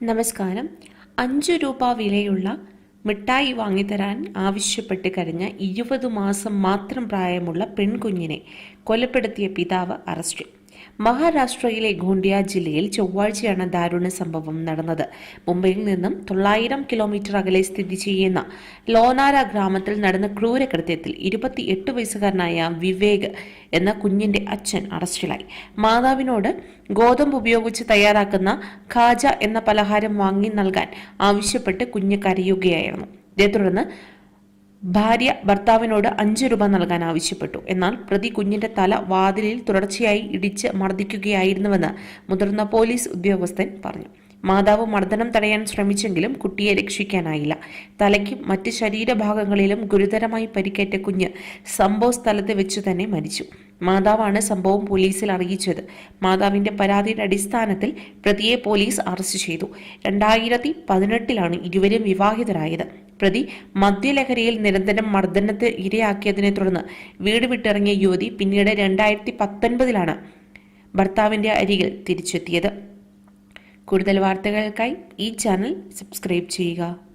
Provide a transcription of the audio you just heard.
നമസ്കാരം. അഞ്ചു രൂപ വിലയുള്ള മിഠായി വാങ്ങിത്തരാൻ ആവശ്യപ്പെട്ട് കഴിഞ്ഞ ഇരുപത് മാസം മാത്രം പ്രായമുള്ള പെൺകുഞ്ഞിനെ കൊലപ്പെടുത്തിയ പിതാവ് അറസ്റ്റിൽ മഹാരാഷ്ട്രയിലെ ഗോണ്ടിയ ജില്ലയിൽ ചൊവ്വാഴ്ചയാണ് ദാരുണ സംഭവം നടന്നത്. മുംബൈയിൽ നിന്നും തൊള്ളായിരം കിലോമീറ്റർ അകലെ സ്ഥിതി ചെയ്യുന്ന ലോനാര ഗ്രാമത്തിൽ നടന്ന ക്രൂരകൃത്യത്തിൽ ഇരുപത്തിയെട്ട് വയസ്സുകാരനായ വിവേക് എന്ന കുഞ്ഞിന്റെ അച്ഛൻ അറസ്റ്റിലായി. മാതാവിനോട് ഗോതമ്പ് ഉപയോഗിച്ച് തയ്യാറാക്കുന്ന ഖാജ എന്ന പലഹാരം വാങ്ങി നൽകാൻ ആവശ്യപ്പെട്ട് കുഞ്ഞ് കരയുകയായിരുന്നു. ഇതേ തുടർന്ന് ഭാര്യ ഭർത്താവിനോട് അഞ്ചു രൂപ നൽകാൻ ആവശ്യപ്പെട്ടു. എന്നാൽ പ്രതി കുഞ്ഞിന്റെ തല വാതിലിൽ തുടർച്ചയായി ഇടിച്ച് മർദ്ദിക്കുകയായിരുന്നുവെന്ന് മുതിർന്ന പോലീസ് ഉദ്യോഗസ്ഥൻ പറഞ്ഞു. മാതാവ് മർദ്ദനം തടയാൻ ശ്രമിച്ചെങ്കിലും കുട്ടിയെ രക്ഷിക്കാനായില്ല. തലയ്ക്കും മറ്റ് ശരീരഭാഗങ്ങളിലും ഗുരുതരമായി പരിക്കേറ്റ കുഞ്ഞ് സംഭവ സ്ഥലത്ത് വെച്ചു തന്നെ മരിച്ചു. മാതാവാണ് സംഭവം പോലീസിൽ അറിയിച്ചത്. മാതാവിന്റെ പരാതിയുടെ അടിസ്ഥാനത്തിൽ പ്രതിയെ പോലീസ് അറസ്റ്റ് ചെയ്തു. രണ്ടായിരത്തി പതിനെട്ടിലാണ് ഇരുവരും വിവാഹിതരായത്. പ്രതി മദ്യലഹരിയിൽ നിരന്തരം മർദ്ദനത്തെ ഇരയാക്കിയതിനെ തുടർന്ന് വീട് വിട്ടിറങ്ങിയ യുവതി പിന്നീട് രണ്ടായിരത്തി പത്തൊൻപതിലാണ് ഭർത്താവിന്റെ അരികിൽ തിരിച്ചെത്തിയത്. കൂടുതൽ വാർത്തകൾക്കായി ഈ ചാനൽ സബ്സ്ക്രൈബ് ചെയ്യുക.